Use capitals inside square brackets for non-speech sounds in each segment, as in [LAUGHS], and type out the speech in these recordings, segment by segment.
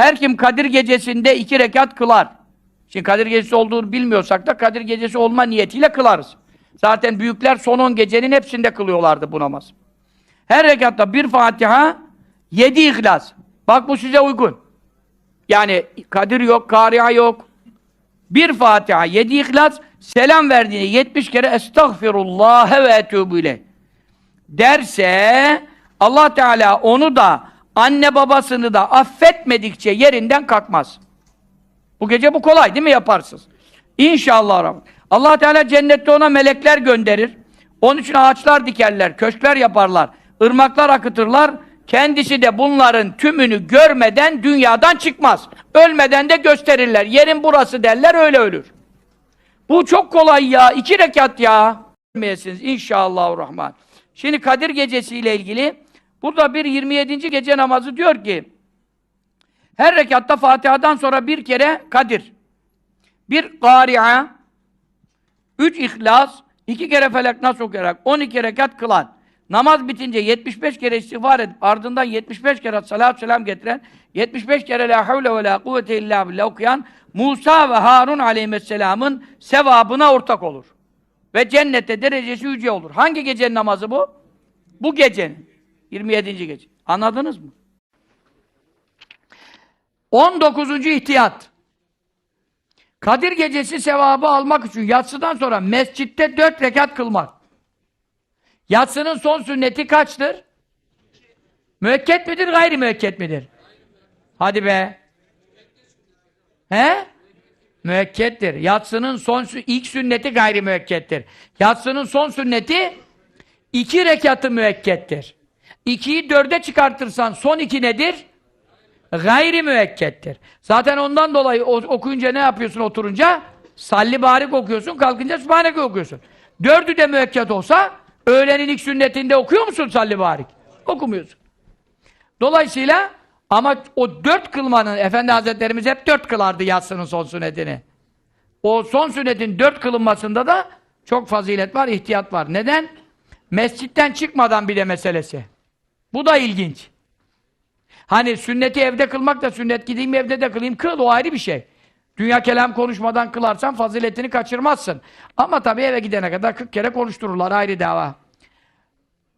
Her kim Kadir gecesinde iki rekat kılar. Şimdi Kadir gecesi olduğunu bilmiyorsak da Kadir gecesi olma niyetiyle kılarız. Zaten büyükler son 10 gecenin hepsinde kılıyorlardı bu namaz. Her rekatta bir Fatiha, yedi İhlas. Bak bu size uygun. Yani Kadir yok, Kari'a yok. Bir Fatiha, yedi İhlas, selam verdiğinde 70 kere Estağfirullah ve etûbü derse Allah Teala onu da anne babasını da affetmedikçe yerinden kalkmaz. Bu gece bu kolay değil mi yaparsınız? İnşallah. Allah Teala cennette ona melekler gönderir. Onun için ağaçlar dikerler, köşkler yaparlar, ırmaklar akıtırlar. Kendisi de bunların tümünü görmeden dünyadan çıkmaz. Ölmeden de gösterirler. Yerin burası derler öyle ölür. Bu çok kolay ya. iki rekat ya. Ölmeyesiniz inşallahurrahman. Şimdi Kadir Gecesi ile ilgili burada bir 27. gece namazı diyor ki her rekatta Fatiha'dan sonra bir kere Kadir. Bir Kari'a üç İhlas iki kere Felak Nas okuyarak 12 rekat kılan namaz bitince 75 kere istiğfar edip ardından 75 kere salatü selam getiren 75 kere la havle ve la kuvvete illa billah okuyan Musa ve Harun aleyhisselamın sevabına ortak olur. Ve cennette derecesi yüce olur. Hangi gecenin namazı bu? Bu gecenin. 27. gece. Anladınız mı? 19. ihtiyat. Kadir gecesi sevabı almak için yatsıdan sonra mescitte dört rekat kılmak. Yatsının son sünneti kaçtır? Müekket midir, gayri müekket midir? Hadi be. He? Müekkettir. Yatsının son ilk sünneti gayri müekkettir. Yatsının son sünneti iki rekatı müekkettir. İkiyi dörde çıkartırsan son iki nedir? Gayri müekkettir. Zaten ondan dolayı okuyunca ne yapıyorsun oturunca? Salli barik okuyorsun, kalkınca sübhaneke okuyorsun. Dördü de müekket olsa öğlenin ilk sünnetinde okuyor musun salli barik? Okumuyorsun. Dolayısıyla ama o dört kılmanın, Efendi Hazretlerimiz hep dört kılardı yatsının son sünnetini. O son sünnetin dört kılınmasında da çok fazilet var, ihtiyat var. Neden? Mescitten çıkmadan bile meselesi. Bu da ilginç. Hani sünneti evde kılmak da sünnet gideyim evde de kılayım kıl o ayrı bir şey. Dünya kelam konuşmadan kılarsan faziletini kaçırmazsın. Ama tabii eve gidene kadar 40 kere konuştururlar ayrı dava.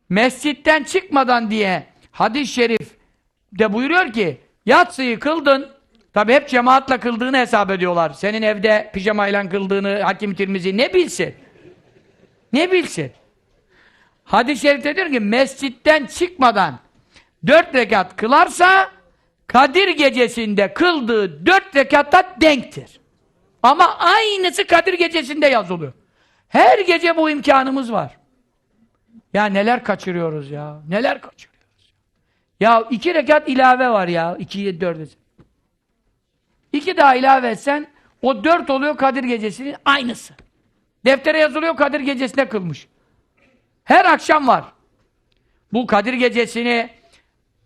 Mescitten çıkmadan diye hadis-i şerif de buyuruyor ki yatsıyı kıldın tabi hep cemaatle kıldığını hesap ediyorlar. Senin evde pijamayla kıldığını Hakim Tirmizi ne bilsin? Ne bilsin? Hadis-i şerifte diyor ki mescitten çıkmadan dört rekat kılarsa Kadir gecesinde kıldığı dört rekatta denktir. Ama aynısı Kadir gecesinde yazılıyor. Her gece bu imkanımız var. Ya neler kaçırıyoruz ya. Neler kaçırıyoruz. Ya iki rekat ilave var ya. İkiye dörde. İki daha ilave etsen o dört oluyor Kadir gecesinin aynısı. Deftere yazılıyor Kadir gecesinde kılmış. Her akşam var. Bu Kadir gecesini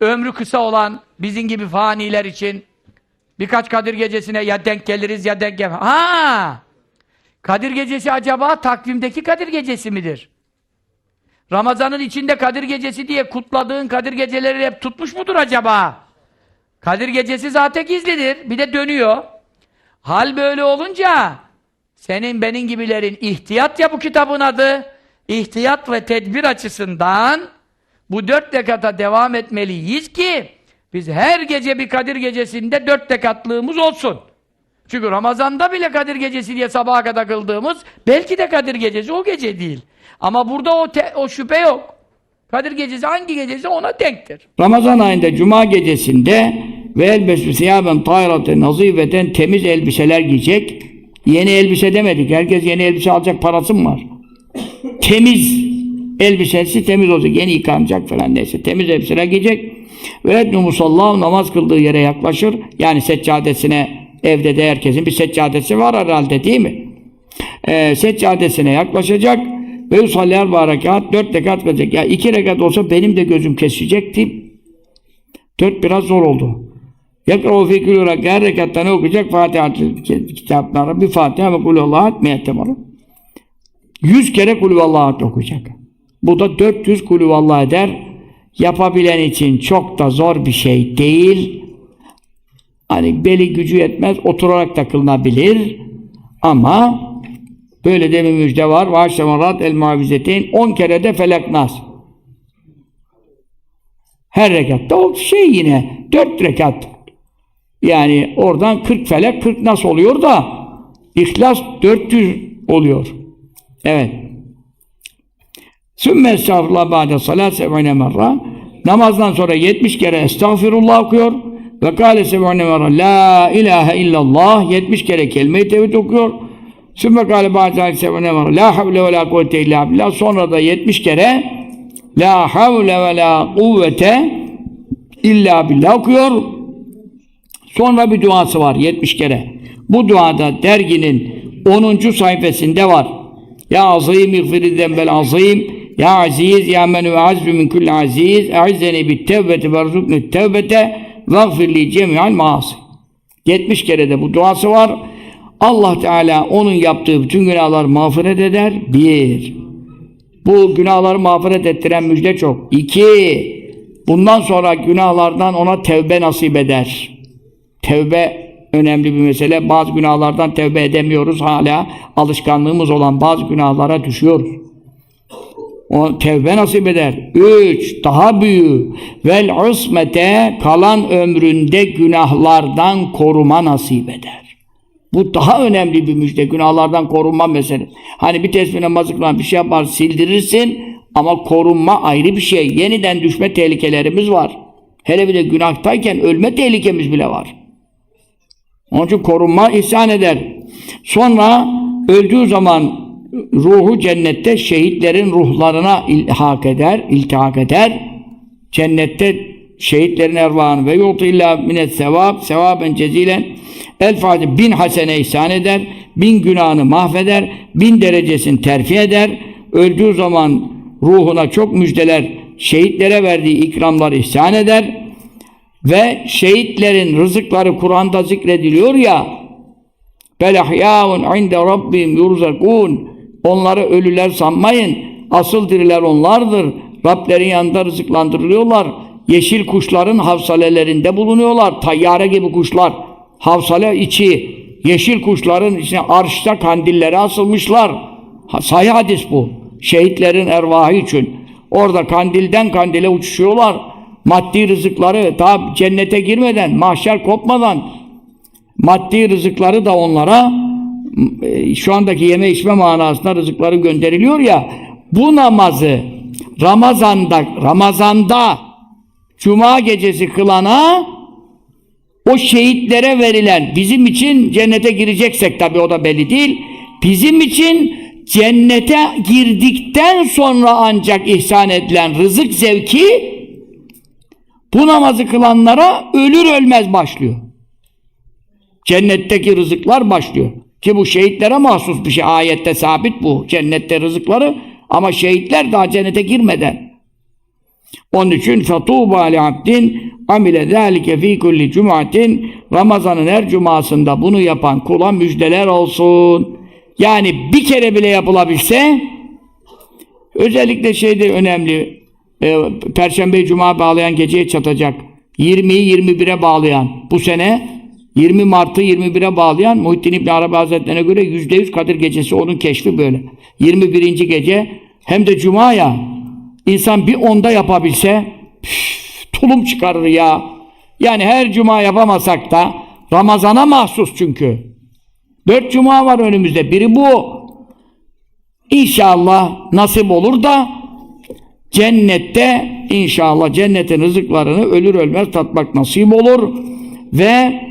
ömrü kısa olan bizim gibi faniler için birkaç Kadir gecesine ya denk geliriz ya denk gelmez. Ha! Kadir gecesi acaba takvimdeki Kadir gecesi midir? Ramazanın içinde Kadir gecesi diye kutladığın Kadir geceleri hep tutmuş mudur acaba? Kadir gecesi zaten gizlidir. Bir de dönüyor. Hal böyle olunca senin benim gibilerin ihtiyat ya bu kitabın adı. İhtiyat ve tedbir açısından bu dört rekata devam etmeliyiz ki biz her gece bir Kadir gecesinde dört rekatlığımız olsun. Çünkü Ramazan'da bile Kadir gecesi diye sabaha kadar kıldığımız belki de Kadir gecesi o gece değil. Ama burada o, te- o şüphe yok. Kadir gecesi hangi gecesi ona denktir. Ramazan ayında Cuma gecesinde ve elbesü siyaben tayrate nazifeten temiz elbiseler giyecek. Yeni elbise demedik. Herkes yeni elbise alacak parası mı var? Temiz elbisesi temiz olacak. Yeni yıkanacak falan neyse. Temiz elbiseler giyecek. Ve etnu namaz kıldığı yere yaklaşır. Yani seccadesine evde de herkesin bir seccadesi var herhalde değil mi? Ee, seccadesine yaklaşacak ve yusalliyer barakat dört rekat kılacak. Ya iki rekat olsa benim de gözüm kesecekti. Dört biraz zor oldu. Yakravu fi kulü rekat her rekatta ne okuyacak? Fatiha kitapları bir Fatiha ve kulü Allah'a etmeye Yüz kere kulü Allah'a okuyacak. Bu da 400 kulü Allah eder. Yapabilen için çok da zor bir şey değil. Hani beli gücü yetmez, oturarak da kılınabilir. Ama böyle de bir müjde var. Vaşşemarat el muavizetin 10 kere de felak nas. Her rekatta o şey yine 4 rekat. Yani oradan 40 felak 40 nas oluyor da İhlas 400 oluyor. Evet. Sümme estağfurullah ba'de salat seb'ine merra. Namazdan sonra 70 kere estağfirullah okuyor. Ve kâle seb'ine merra la ilahe illallah 70 kere kelime-i tevhid okuyor. Sümme kâle ba'de seb'ine merra la havle ve la kuvvete illa billah. Sonra da 70 kere la havle ve la kuvvete illa billah okuyor. Sonra bir duası var 70 kere. Bu duada derginin 10. sayfasında var. Ya azim iğfiri zembel azim Ya aziz ya men ve min kulli aziz E'izzeni bit tevbeti ve rızukni tevbete Vagfirli cemi'al maasi 70 kere de bu duası var. Allah Teala onun yaptığı bütün günahları mağfiret eder. Bir. Bu günahları mağfiret ettiren müjde çok. İki. Bundan sonra günahlardan ona tevbe nasip eder. Tevbe önemli bir mesele. Bazı günahlardan tevbe edemiyoruz. Hala alışkanlığımız olan bazı günahlara düşüyoruz. O tevbe nasip eder. Üç, daha büyüğü. Vel usmete kalan ömründe günahlardan koruma nasip eder. Bu daha önemli bir müjde. Günahlardan korunma meselesi. Hani bir tesbih namazı kılan bir şey yapar, sildirirsin ama korunma ayrı bir şey. Yeniden düşme tehlikelerimiz var. Hele bir de günahtayken ölme tehlikemiz bile var. Onun için korunma ihsan eder. Sonra öldüğü zaman ruhu cennette şehitlerin ruhlarına ilhak eder, iltihak eder. Cennette şehitlerin ervahını ve yoltu illa minet sevap, sevaben cezilen el fadi bin hasene ihsan eder, bin günahını mahveder, bin derecesini terfi eder. Öldüğü zaman ruhuna çok müjdeler, şehitlere verdiği ikramlar ihsan eder. Ve şehitlerin rızıkları Kur'an'da zikrediliyor ya Belahyaun inde rabbim yurzakun Onları ölüler sanmayın. Asıl diriler onlardır. Rablerin yanında rızıklandırılıyorlar. Yeşil kuşların havsalelerinde bulunuyorlar. Tayyare gibi kuşlar. Havsale içi. Yeşil kuşların içine arşta kandilleri asılmışlar. Sahih hadis bu. Şehitlerin ervahı için. Orada kandilden kandile uçuşuyorlar. Maddi rızıkları daha cennete girmeden, mahşer kopmadan maddi rızıkları da onlara e, şu andaki yeme içme manasında rızıkları gönderiliyor ya bu namazı Ramazan'da Ramazan'da Cuma gecesi kılana o şehitlere verilen bizim için cennete gireceksek tabi o da belli değil bizim için cennete girdikten sonra ancak ihsan edilen rızık zevki bu namazı kılanlara ölür ölmez başlıyor. Cennetteki rızıklar başlıyor. Ki bu şehitlere mahsus bir şey. Ayette sabit bu. Cennette rızıkları ama şehitler daha cennete girmeden. Onun için fetuba li abdin amile zâlike fî cumatin Ramazan'ın her cumasında bunu yapan kula müjdeler olsun. Yani bir kere bile yapılabilse özellikle şeyde önemli e, Perşembe Cuma bağlayan geceye çatacak. 20'yi 21'e bağlayan bu sene 20 Mart'ı 21'e bağlayan Muhittin İbni Arabi Hazretlerine göre %100 Kadir Gecesi onun keşfi böyle. 21. gece hem de Cuma ya insan bir onda yapabilse püf, tulum çıkarır ya. Yani her Cuma yapamasak da Ramazan'a mahsus çünkü. Dört Cuma var önümüzde. Biri bu. İnşallah nasip olur da cennette inşallah cennetin rızıklarını ölür ölmez tatmak nasip olur ve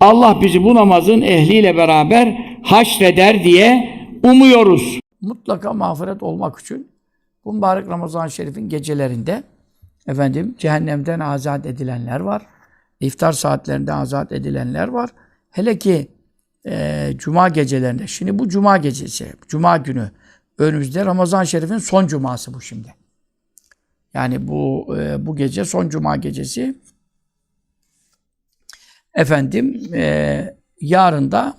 Allah bizi bu namazın ehliyle beraber haşreder diye umuyoruz. mutlaka mağfiret olmak için bu mübarek Ramazan-ı Şerif'in gecelerinde efendim cehennemden azat edilenler var. İftar saatlerinde azat edilenler var. Hele ki e, cuma gecelerinde. Şimdi bu cuma gecesi, cuma günü önümüzde Ramazan-ı Şerif'in son cuması bu şimdi. Yani bu e, bu gece son cuma gecesi. Efendim e, yarın da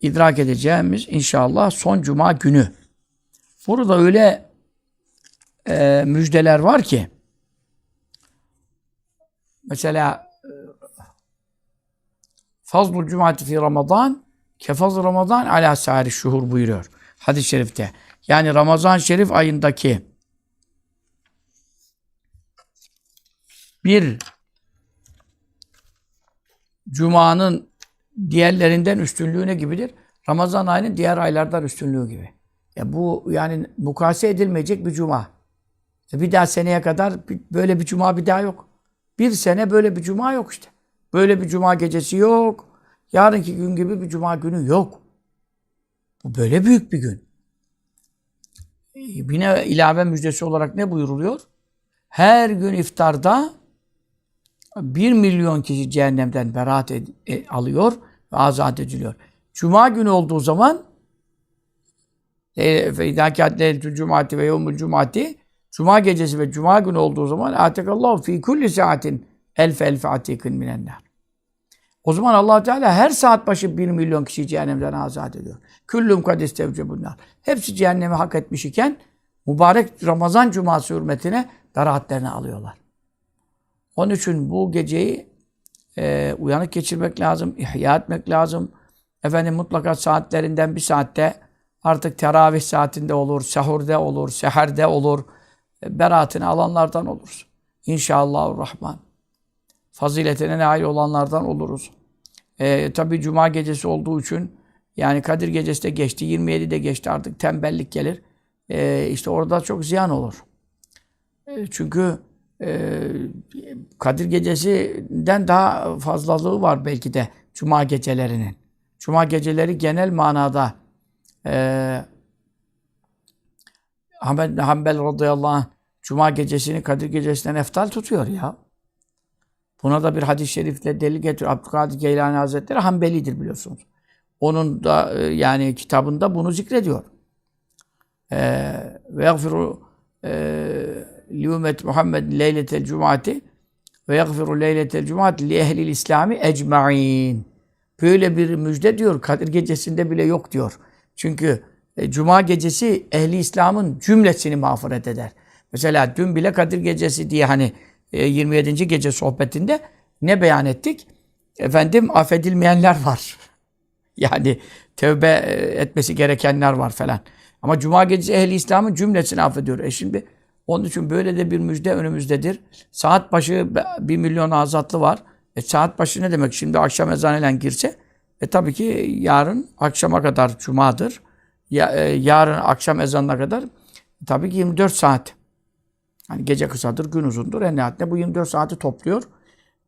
idrak edeceğimiz inşallah son cuma günü. Burada öyle e, müjdeler var ki mesela e, Fazlul cumati fi Ramazan kefaz Ramazan ala sari şuhur buyuruyor. Hadis-i şerifte. Yani Ramazan şerif ayındaki bir Cuma'nın diğerlerinden üstünlüğü ne gibidir? Ramazan ayının diğer aylardan üstünlüğü gibi. Ya bu yani mukayese edilmeyecek bir cuma. E Bir daha seneye kadar böyle bir cuma bir daha yok. Bir sene böyle bir cuma yok işte. Böyle bir cuma gecesi yok. Yarınki gün gibi bir cuma günü yok. Bu böyle büyük bir gün. E, Yine ilave müjdesi olarak ne buyuruluyor? Her gün iftarda 1 milyon kişi cehennemden beraat ed- e, alıyor ve azat ediliyor. Cuma günü olduğu zaman e, feydâkât leyletül cumati ve yevmül cumati Cuma gecesi ve Cuma günü olduğu zaman atekallahu fi kulli saatin elf elf atikin minenler. O zaman allah Teala her saat başı bir milyon kişi cehennemden azat ediyor. Küllüm kadis tevce bunlar. Hepsi cehennemi hak etmiş iken mübarek Ramazan Cuması hürmetine beraatlerini alıyorlar. Onun için bu geceyi e, uyanık geçirmek lazım, ihya etmek lazım. Efendim mutlaka saatlerinden bir saatte artık teravih saatinde olur, sahurde olur, seherde olur. E, beraatini alanlardan oluruz. İnşallahurrahman. Faziletine nail olanlardan oluruz. E, Tabi Cuma gecesi olduğu için yani Kadir gecesi de geçti, 27 de geçti artık tembellik gelir. E, işte orada çok ziyan olur. E, çünkü Kadir gecesinden daha fazlalığı var belki de Cuma gecelerinin. Cuma geceleri genel manada e, Ahmet Hanbel radıyallahu anh Cuma gecesini Kadir gecesinden eftal tutuyor ya. Buna da bir hadis-i şerifle delil getiriyor. Abdülkadir Geylani Hazretleri Hanbelidir biliyorsunuz. Onun da e, yani kitabında bunu zikrediyor. E, Ve yagfiru li ümmet Muhammed leyletel cumati ve yagfiru leyletel cumati li ehlil İslami ecma'in. Böyle bir müjde diyor Kadir gecesinde bile yok diyor. Çünkü e, Cuma gecesi ehli İslam'ın cümlesini mağfiret eder. Mesela dün bile Kadir gecesi diye hani e, 27. gece sohbetinde ne beyan ettik? Efendim affedilmeyenler var. [LAUGHS] Yani tövbe e, etmesi gerekenler var falan. Ama Cuma gecesi ehli İslam'ın cümlesini affediyor. E şimdi onun için böyle de bir müjde önümüzdedir. Saat başı bir milyon azatlı var. E saat başı ne demek? Şimdi akşam ezanıyla girse e tabii ki yarın akşama kadar cumadır. Ya, e, yarın akşam ezanına kadar tabii ki 24 saat. Hani gece kısadır, gün uzundur. En nihayetinde bu 24 saati topluyor.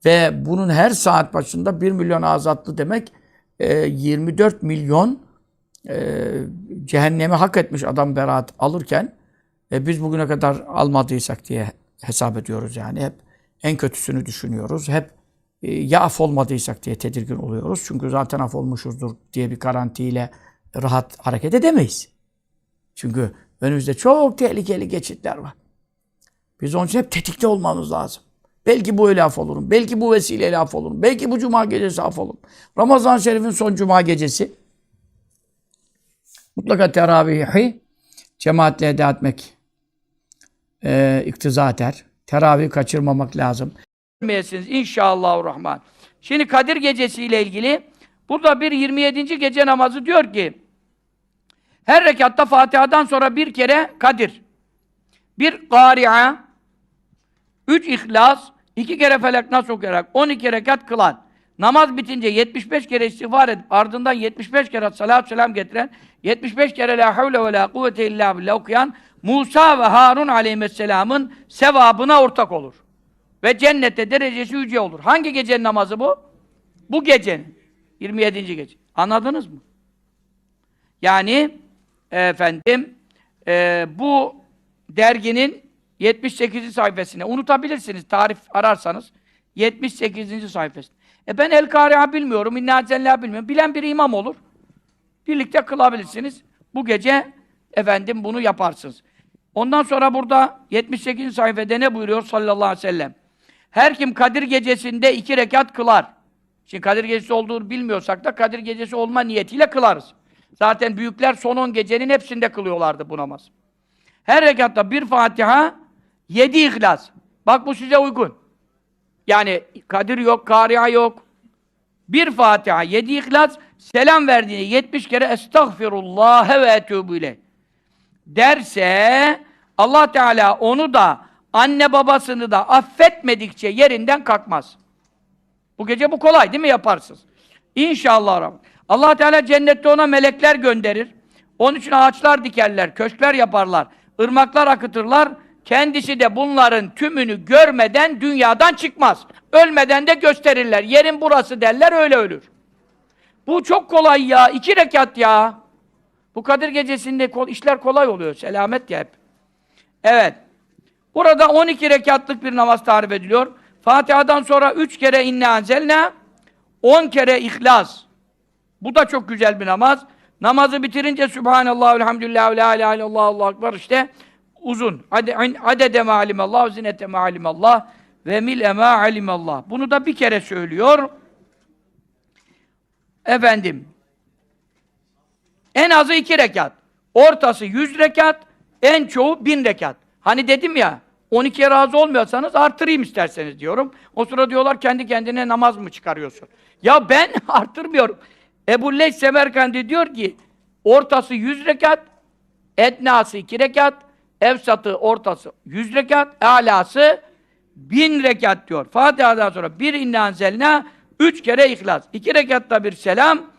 Ve bunun her saat başında 1 milyon azatlı demek e, 24 milyon e, cehennemi hak etmiş adam beraat alırken e, biz bugüne kadar almadıysak diye hesap ediyoruz yani. Hep en kötüsünü düşünüyoruz. Hep e, ya af olmadıysak diye tedirgin oluyoruz. Çünkü zaten af olmuşuzdur diye bir garantiyle rahat hareket edemeyiz. Çünkü önümüzde çok tehlikeli geçitler var. Biz onun için hep tetikte olmamız lazım. Belki bu öyle af olurum. Belki bu vesileyle af olurum. Belki bu cuma gecesi af olurum. Ramazan Şerif'in son cuma gecesi. Mutlaka teravihi cemaatle eda etmek e, iktiza eder. Teravih kaçırmamak lazım. Bilmeyesiniz inşallahurrahman. Şimdi Kadir Gecesi ile ilgili burada bir 27. gece namazı diyor ki her rekatta Fatiha'dan sonra bir kere Kadir, bir Kari'a, üç İhlas, iki kere Felak Nas okuyarak 12 rekat kılan, namaz bitince 75 kere istiğfar edip ardından 75 kere salatü selam getiren, 75 kere la havle ve la kuvvete illa billah okuyan Musa ve Harun aleyhisselamın sevabına ortak olur. Ve cennette derecesi yüce olur. Hangi gecenin namazı bu? Bu gecenin. 27. gece. Anladınız mı? Yani efendim e, bu derginin 78. sayfasına unutabilirsiniz tarif ararsanız 78. sayfasında. E ben El Kariha bilmiyorum, İnna Zella bilmiyorum. Bilen bir imam olur. Birlikte kılabilirsiniz. Bu gece efendim bunu yaparsınız. Ondan sonra burada 78. sayfada ne buyuruyor sallallahu aleyhi ve sellem? Her kim Kadir gecesinde iki rekat kılar. Şimdi Kadir gecesi olduğunu bilmiyorsak da Kadir gecesi olma niyetiyle kılarız. Zaten büyükler son 10 gecenin hepsinde kılıyorlardı bu namaz. Her rekatta bir Fatiha, yedi İhlas. Bak bu size uygun. Yani Kadir yok, Kariya yok. Bir Fatiha, yedi İhlas, selam verdiğinde 70 kere Estağfirullah ve etûbü ileyh derse Allah Teala onu da anne babasını da affetmedikçe yerinden kalkmaz. Bu gece bu kolay değil mi yaparsınız? İnşallah. Allah Teala cennette ona melekler gönderir. Onun için ağaçlar dikerler, köşkler yaparlar, ırmaklar akıtırlar. Kendisi de bunların tümünü görmeden dünyadan çıkmaz. Ölmeden de gösterirler. Yerin burası derler öyle ölür. Bu çok kolay ya. iki rekat ya. Bu Kadir gecesinde işler kolay oluyor. Selamet ya hep. Evet. Burada 12 rekatlık bir namaz tarif ediliyor. Fatiha'dan sonra 3 kere inne anzelna, 10 kere ihlas. Bu da çok güzel bir namaz. Namazı bitirince Subhanallah, Elhamdülillah, La ilahe illallah, Allahu Ekber işte uzun. Ade, adede ma alimallah, zinete ma alimallah ve mil'e ma alimallah. Bunu da bir kere söylüyor. Efendim, en azı iki rekat. Ortası yüz rekat, en çoğu bin rekat. Hani dedim ya, 12'ye razı olmuyorsanız artırayım isterseniz diyorum. O sıra diyorlar kendi kendine namaz mı çıkarıyorsun? Ya ben [LAUGHS] artırmıyorum. Ebu Leys Semerkandi diyor ki, ortası yüz rekat, etnası iki rekat, evsatı ortası yüz rekat, alası bin rekat diyor. Fatiha'dan sonra bir inna zelna, üç kere ihlas. iki rekatta bir selam,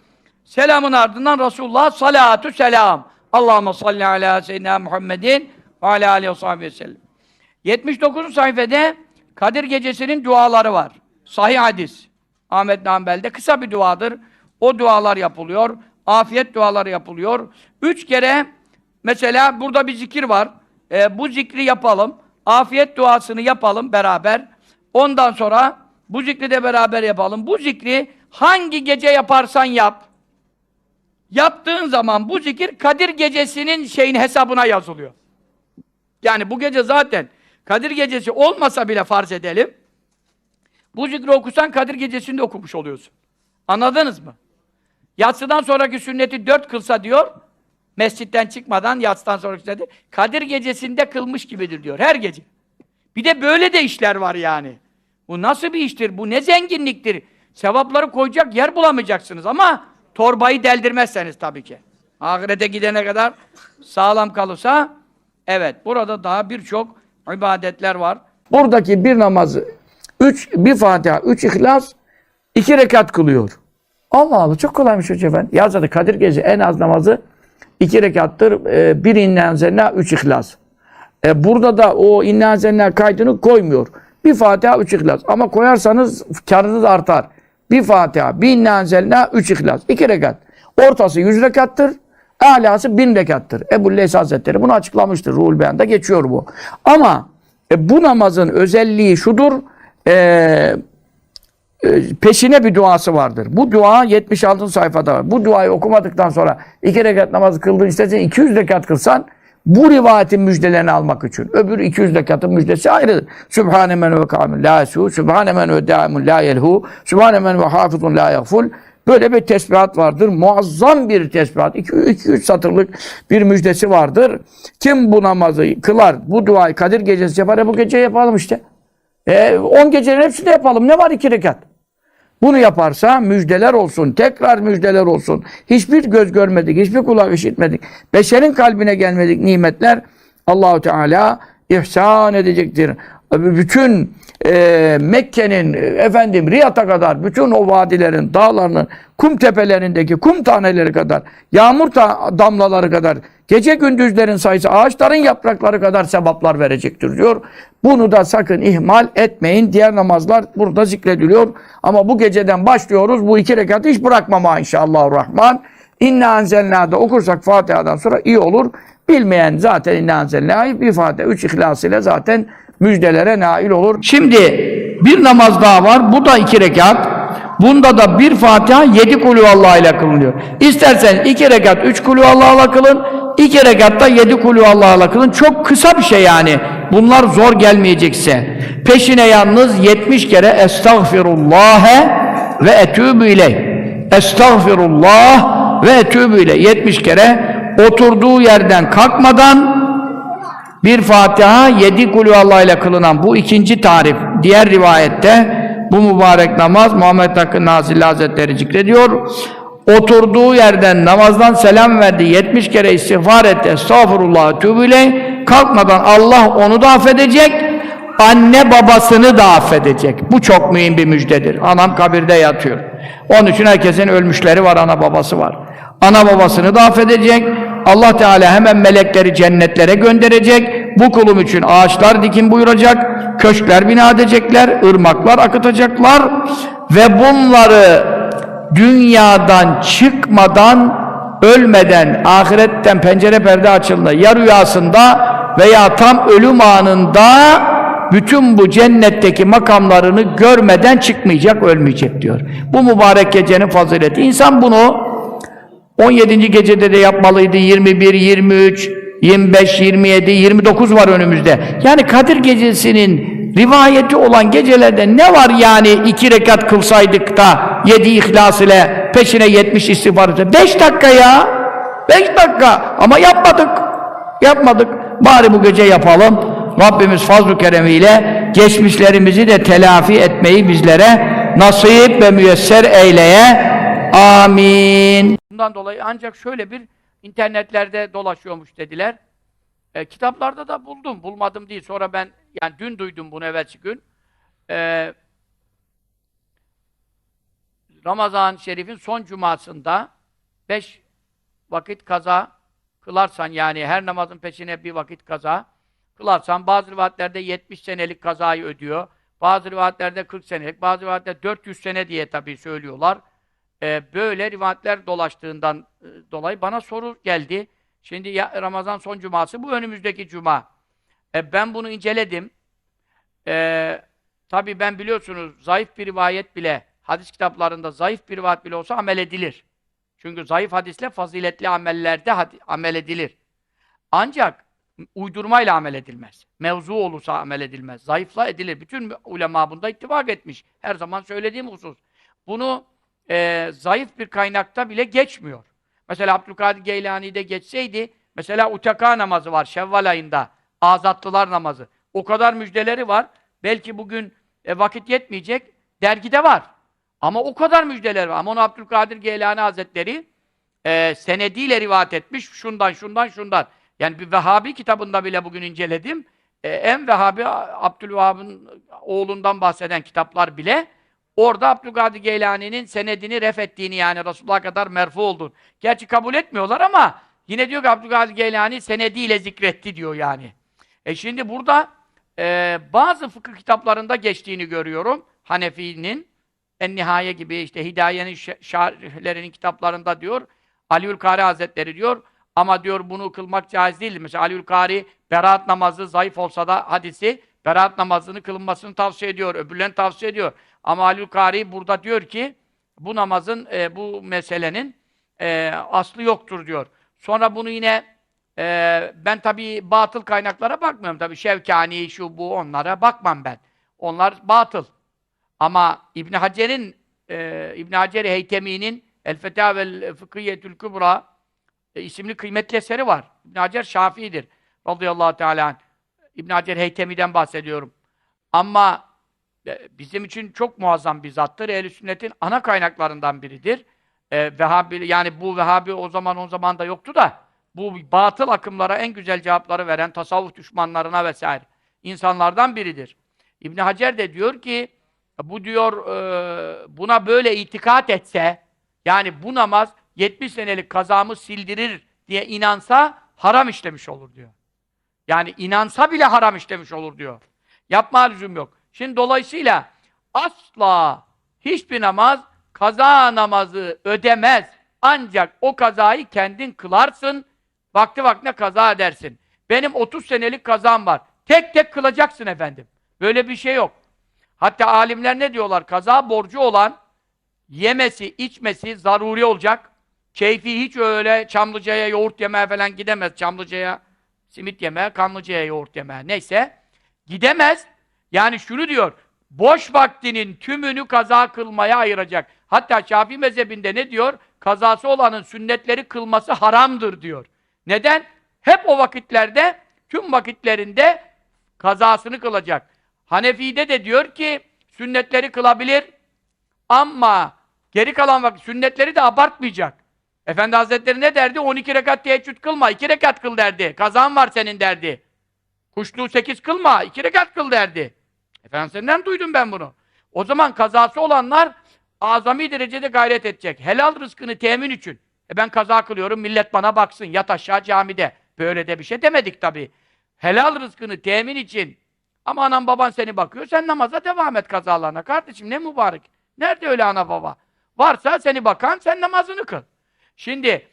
Selamın ardından Resulullah salatu selam. Allahumme salli ala seyyidina Muhammedin ve ala aleyhi ve sahibi sellem. 79. sayfada Kadir Gecesi'nin duaları var. Sahih hadis. Ahmet Nambel'de kısa bir duadır. O dualar yapılıyor. Afiyet duaları yapılıyor. Üç kere mesela burada bir zikir var. Ee, bu zikri yapalım. Afiyet duasını yapalım beraber. Ondan sonra bu zikri de beraber yapalım. Bu zikri hangi gece yaparsan yap. Yaptığın zaman bu zikir Kadir gecesinin şeyin hesabına yazılıyor. Yani bu gece zaten Kadir gecesi olmasa bile farz edelim. Bu zikri okusan Kadir gecesinde okumuş oluyorsun. Anladınız mı? Yatsıdan sonraki sünneti dört kılsa diyor, mescitten çıkmadan yatsıdan sonraki sünneti, Kadir gecesinde kılmış gibidir diyor, her gece. Bir de böyle de işler var yani. Bu nasıl bir iştir, bu ne zenginliktir. Sevapları koyacak yer bulamayacaksınız ama torbayı deldirmezseniz tabii ki. Ahirete gidene kadar sağlam kalırsa, evet, burada daha birçok ibadetler var. Buradaki bir namazı, üç, bir Fatiha, üç İhlas, iki rekat kılıyor. Allah Allah çok kolaymış hocam efendi. Ya Kadir Gece en az namazı iki rekattır. E, bir innen zenna, üç ihlas. E, burada da o innen zenna kaydını koymuyor. Bir Fatiha, üç ihlas. Ama koyarsanız karınız artar. Bir Fatiha, bir innen zenna, üç ihlas. İki rekat. Ortası yüz rekattır. Alası bin rekattır. Ebu Leys Hazretleri bunu açıklamıştır. Ruhul Beyan'da geçiyor bu. Ama e, bu namazın özelliği şudur. Eee e, peşine bir duası vardır. Bu dua 76. sayfada var. Bu duayı okumadıktan sonra iki rekat namazı kıldın istersen 200 rekat kılsan bu rivayetin müjdelerini almak için. Öbür 200 rekatın müjdesi ayrıdır. Sübhane men ve kâmün la su, Sübhane men ve dâimun la yelhu, Sübhane men ve hafizun la yagful. Böyle bir tesbihat vardır. Muazzam bir tesbihat. 2-3 satırlık bir müjdesi vardır. Kim bu namazı kılar, bu duayı Kadir gecesi yapar, e bu gece yapalım işte. 10 e, gecenin hepsini yapalım. Ne var iki rekat? Bunu yaparsa müjdeler olsun, tekrar müjdeler olsun. Hiçbir göz görmedik, hiçbir kulak işitmedik. Beşerin kalbine gelmedik nimetler Allahu Teala ihsan edecektir. Bütün e, Mekke'nin, efendim Riyad'a kadar, bütün o vadilerin, dağlarının, kum tepelerindeki kum taneleri kadar, yağmur ta damlaları kadar, gece gündüzlerin sayısı, ağaçların yaprakları kadar sevaplar verecektir diyor. Bunu da sakın ihmal etmeyin. Diğer namazlar burada zikrediliyor. Ama bu geceden başlıyoruz. Bu iki rekatı hiç bırakmama inşallah rahman. İnna anzelnâ'da okursak Fatiha'dan sonra iyi olur. Bilmeyen zaten inna anzelnâ'yı bir Fatiha, üç ihlas ile zaten müjdelere nail olur. Şimdi bir namaz daha var. Bu da iki rekat. Bunda da bir Fatiha yedi kulü Allah ile kılınıyor. İstersen iki rekat üç kulü Allah'la kılın. iki rekatta yedi kulü Allah'la kılın. Çok kısa bir şey yani. Bunlar zor gelmeyecekse. Peşine yalnız 70 kere Estağfirullah ve etûbü ileyh. Estağfirullah ve etûbü ileyh. 70 kere oturduğu yerden kalkmadan bir Fatiha yedi kulü Allah ile kılınan bu ikinci tarif. Diğer rivayette bu mübarek namaz Muhammed Hakkı Nazilli Hazretleri zikrediyor. Oturduğu yerden namazdan selam verdi. 70 kere istiğfar etti. Estağfurullah tübüley. Kalkmadan Allah onu da affedecek. Anne babasını da affedecek. Bu çok mühim bir müjdedir. Anam kabirde yatıyor. Onun için herkesin ölmüşleri var, ana babası var. Ana babasını da affedecek. Allah Teala hemen melekleri cennetlere gönderecek. Bu kulum için ağaçlar dikin buyuracak. Köşkler bina edecekler. ırmaklar akıtacaklar. Ve bunları dünyadan çıkmadan ölmeden ahiretten pencere perde açıldı ya rüyasında veya tam ölüm anında bütün bu cennetteki makamlarını görmeden çıkmayacak, ölmeyecek diyor. Bu mübarek gecenin fazileti. İnsan bunu 17. gecede de yapmalıydı. 21, 23, 25, 27, 29 var önümüzde. Yani Kadir gecesinin rivayeti olan gecelerde ne var yani iki rekat kılsaydık da yedi ihlas ile peşine 70 istiğfar etse. Beş dakika ya! Beş dakika! Ama yapmadık. Yapmadık. Bari bu gece yapalım. Rabbimiz fazl-ı keremiyle geçmişlerimizi de telafi etmeyi bizlere nasip ve müyesser eyleye. Amin. Bundan dolayı ancak şöyle bir internetlerde dolaşıyormuş dediler. E, kitaplarda da buldum, bulmadım değil. Sonra ben, yani dün duydum bunu evvelsi gün. E, Ramazan Şerif'in son cumasında beş vakit kaza kılarsan yani her namazın peşine bir vakit kaza kılarsan bazı rivayetlerde 70 senelik kazayı ödüyor. Bazı rivayetlerde 40 senelik, bazı rivayetlerde 400 sene diye tabii söylüyorlar. Ee, böyle rivayetler dolaştığından e, dolayı bana soru geldi. Şimdi ya, Ramazan son cuması bu önümüzdeki cuma. E, ben bunu inceledim. E, tabii ben biliyorsunuz zayıf bir rivayet bile hadis kitaplarında zayıf bir rivayet bile olsa amel edilir. Çünkü zayıf hadisle faziletli amellerde amel edilir. Ancak uydurmayla amel edilmez. Mevzu olursa amel edilmez. Zayıfla edilir. Bütün ulema bunda ittifak etmiş. Her zaman söylediğim husus. Bunu e, zayıf bir kaynakta bile geçmiyor. Mesela Abdülkadir Geylani'de geçseydi, mesela utaka namazı var Şevval ayında. Azatlılar namazı. O kadar müjdeleri var. Belki bugün e, vakit yetmeyecek. Dergide var. Ama o kadar müjdeler var. Ama onu Abdülkadir Geylani Hazretleri e, senediyle rivayet etmiş. Şundan, şundan, şundan. Yani bir Vehhabi kitabında bile bugün inceledim. E, en Vehhabi Abdülvahhab'ın oğlundan bahseden kitaplar bile orada Abdülkadir Geylani'nin senedini ref ettiğini yani Resulullah'a kadar merfu olduğunu. Gerçi kabul etmiyorlar ama yine diyor ki Abdülkadir Geylani senediyle zikretti diyor yani. E şimdi burada e, bazı fıkıh kitaplarında geçtiğini görüyorum. Hanefi'nin En Nihaye gibi işte Hidaye'nin şerhlerinin kitaplarında diyor. Aliül Kari Hazretleri diyor ama diyor bunu kılmak caiz değil. Mesela Aliül Kari beraat namazı zayıf olsa da hadisi beraat namazını kılınmasını tavsiye ediyor. Öbürlerini tavsiye ediyor. Ama Aliül Kari burada diyor ki bu namazın, e, bu meselenin e, aslı yoktur diyor. Sonra bunu yine e, ben tabii batıl kaynaklara bakmıyorum tabii. Şevkani, şu bu onlara bakmam ben. Onlar batıl. Ama İbn Hacer'in e, İbn Hacer Heytemi'nin El Fetavel Fıkhiyetül Kübra e, isimli kıymetli eseri var. İbn Hacer Şafii'dir. Radıyallahu Teala anh. İbn Hacer Heytemi'den bahsediyorum. Ama e, bizim için çok muazzam bir zattır. Ehl-i Sünnet'in ana kaynaklarından biridir. E, Vehhabi, yani bu Vehhabi o zaman o zaman da yoktu da bu batıl akımlara en güzel cevapları veren tasavvuf düşmanlarına vesaire insanlardan biridir. İbn Hacer de diyor ki bu diyor e, buna böyle itikat etse yani bu namaz 70 senelik kazamı sildirir diye inansa haram işlemiş olur diyor. Yani inansa bile haram işlemiş olur diyor. Yapma lüzum yok. Şimdi dolayısıyla asla hiçbir namaz kaza namazı ödemez. Ancak o kazayı kendin kılarsın. Vakti vaktine kaza edersin. Benim 30 senelik kazam var. Tek tek kılacaksın efendim. Böyle bir şey yok. Hatta alimler ne diyorlar? Kaza borcu olan yemesi, içmesi zaruri olacak. Keyfi hiç öyle Çamlıca'ya yoğurt yemeye falan gidemez. Çamlıca'ya simit yemeye, Kanlıca'ya yoğurt yemeye. Neyse. Gidemez. Yani şunu diyor. Boş vaktinin tümünü kaza kılmaya ayıracak. Hatta Şafii mezhebinde ne diyor? Kazası olanın sünnetleri kılması haramdır diyor. Neden? Hep o vakitlerde, tüm vakitlerinde kazasını kılacak. Hanefi'de de diyor ki sünnetleri kılabilir. Ama geri kalan vakit sünnetleri de abartmayacak. Efendi Hazretleri ne derdi? 12 rekat teheccüd kılma, 2 rekat kıl derdi. Kazan var senin derdi. Kuşluğu 8 kılma, 2 rekat kıl derdi. Efendim senden duydum ben bunu. O zaman kazası olanlar azami derecede gayret edecek. Helal rızkını temin için. E ben kaza kılıyorum, millet bana baksın, yat aşağı camide. Böyle de bir şey demedik tabii. Helal rızkını temin için. Ama anan baban seni bakıyor, sen namaza devam et kazalarına. Kardeşim ne mübarek. Nerede öyle ana baba? Varsa seni bakan, sen namazını kıl. Şimdi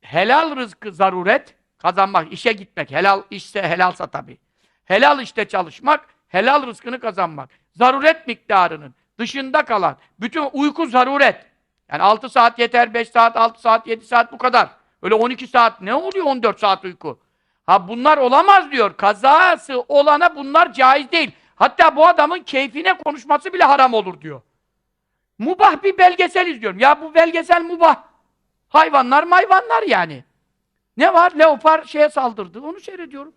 helal rızkı zaruret, kazanmak, işe gitmek, helal işse helalsa tabii. Helal işte çalışmak, helal rızkını kazanmak. Zaruret miktarının dışında kalan, bütün uyku zaruret. Yani 6 saat yeter, 5 saat, 6 saat, 7 saat bu kadar. Öyle 12 saat ne oluyor 14 saat uyku? Ha bunlar olamaz diyor. Kazası olana bunlar caiz değil. Hatta bu adamın keyfine konuşması bile haram olur diyor. Mubah bir belgesel izliyorum. Ya bu belgesel mubah. Hayvanlar mayvanlar yani. Ne var? Leopar şeye saldırdı. Onu seyrediyorum.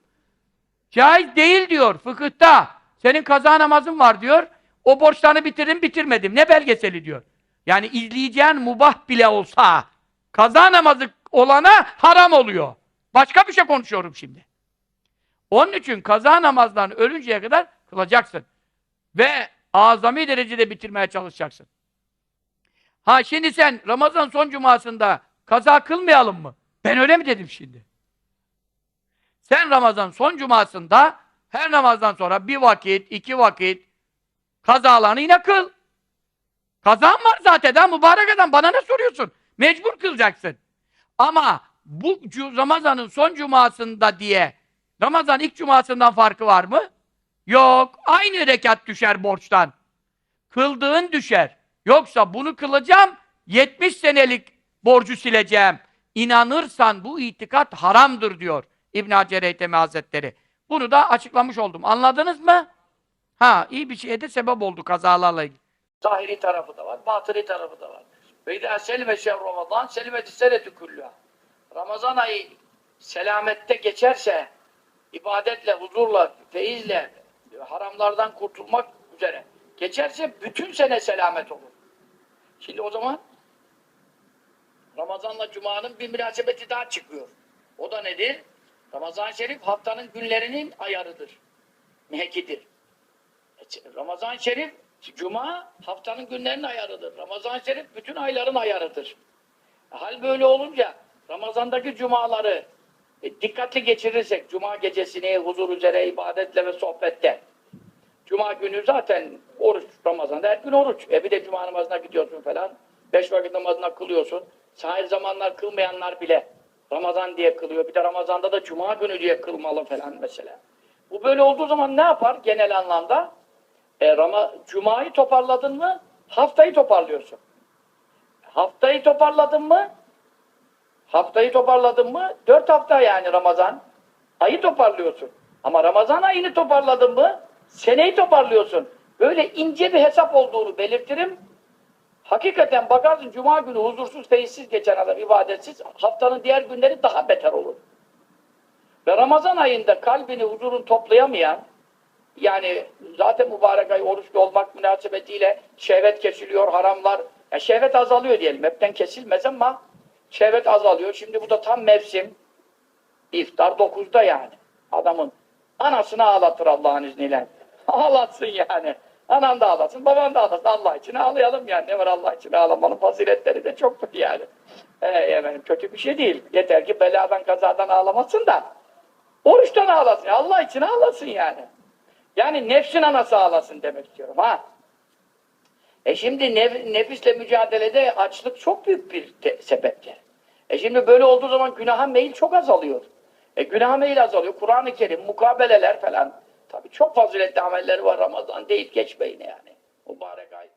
Caiz değil diyor fıkıhta. Senin kaza namazın var diyor. O borçlarını bitirdim bitirmedim. Ne belgeseli diyor. Yani izleyeceğin mubah bile olsa kaza namazı olana haram oluyor. Başka bir şey konuşuyorum şimdi. Onun için kaza namazlarını ölünceye kadar kılacaksın. Ve azami derecede bitirmeye çalışacaksın. Ha şimdi sen Ramazan son cumasında kaza kılmayalım mı? Ben öyle mi dedim şimdi? Sen Ramazan son cumasında her namazdan sonra bir vakit, iki vakit kazalarını yine kıl. Kazan var zaten ha mübarek adam bana ne soruyorsun? Mecbur kılacaksın. Ama bu Ramazan'ın son cumasında diye Ramazan ilk cumasından farkı var mı? Yok. Aynı rekat düşer borçtan. Kıldığın düşer. Yoksa bunu kılacağım, 70 senelik borcu sileceğim. İnanırsan bu itikat haramdır diyor İbn Hacer Eytemi Hazretleri. Bunu da açıklamış oldum. Anladınız mı? Ha, iyi bir şeye de sebep oldu kazalarla ilgili. Zahiri tarafı da var, batini tarafı da var. Ve idâ selime şehr Ramazan, selimeti senetü küllüha. Ramazan ayı selamette geçerse, ibadetle, huzurla, feyizle, haramlardan kurtulmak üzere geçerse bütün sene selamet olur. Şimdi o zaman Ramazan'la Cuma'nın bir münasebeti daha çıkıyor. O da nedir? Ramazan-ı Şerif haftanın günlerinin ayarıdır. Mehkidir. E, Ramazan-ı Şerif, Cuma haftanın günlerinin ayarıdır. Ramazan-ı Şerif bütün ayların ayarıdır. E, Hal böyle olunca Ramazan'daki cumaları e, dikkatli geçirirsek, Cuma gecesini huzur üzere, ibadetle ve sohbette, Cuma günü zaten oruç, Ramazan'da her gün oruç. E bir de Cuma namazına gidiyorsun falan. Beş vakit namazına kılıyorsun. Sahil zamanlar kılmayanlar bile Ramazan diye kılıyor. Bir de Ramazan'da da Cuma günü diye kılmalı falan mesela. Bu böyle olduğu zaman ne yapar genel anlamda? E, Rama, Cuma'yı toparladın mı haftayı toparlıyorsun. Haftayı toparladın mı haftayı toparladın mı dört hafta yani Ramazan ayı toparlıyorsun. Ama Ramazan ayını toparladın mı seneyi toparlıyorsun. Böyle ince bir hesap olduğunu belirtirim. Hakikaten bakarsın Cuma günü huzursuz, feyizsiz geçen adam, ibadetsiz, haftanın diğer günleri daha beter olur. Ve Ramazan ayında kalbini, huzurunu toplayamayan, yani zaten mübarek ay oruçlu olmak münasebetiyle şehvet kesiliyor, haramlar, ya şehvet azalıyor diyelim, hepten kesilmez ama şehvet azalıyor. Şimdi bu da tam mevsim, iftar 9'da yani. Adamın anasını ağlatır Allah'ın izniyle. [LAUGHS] Ağlatsın yani. Anan da ağlasın, baban da ağlasın. Allah için ağlayalım yani. Ne var Allah için ağlamanın faziletleri de çoktur yani. Ee, efendim, kötü bir şey değil. Yeter ki beladan kazadan ağlamasın da oruçtan ağlasın. Allah için ağlasın yani. Yani nefsin anası ağlasın demek istiyorum ha. E şimdi nef nefisle mücadelede açlık çok büyük bir sebeptir. E şimdi böyle olduğu zaman günaha meyil çok azalıyor. E günaha meyil azalıyor. Kur'an-ı Kerim, mukabeleler falan. Tabii çok faziletli amelleri var Ramazan değil geçmeyin yani. Mübarek ay.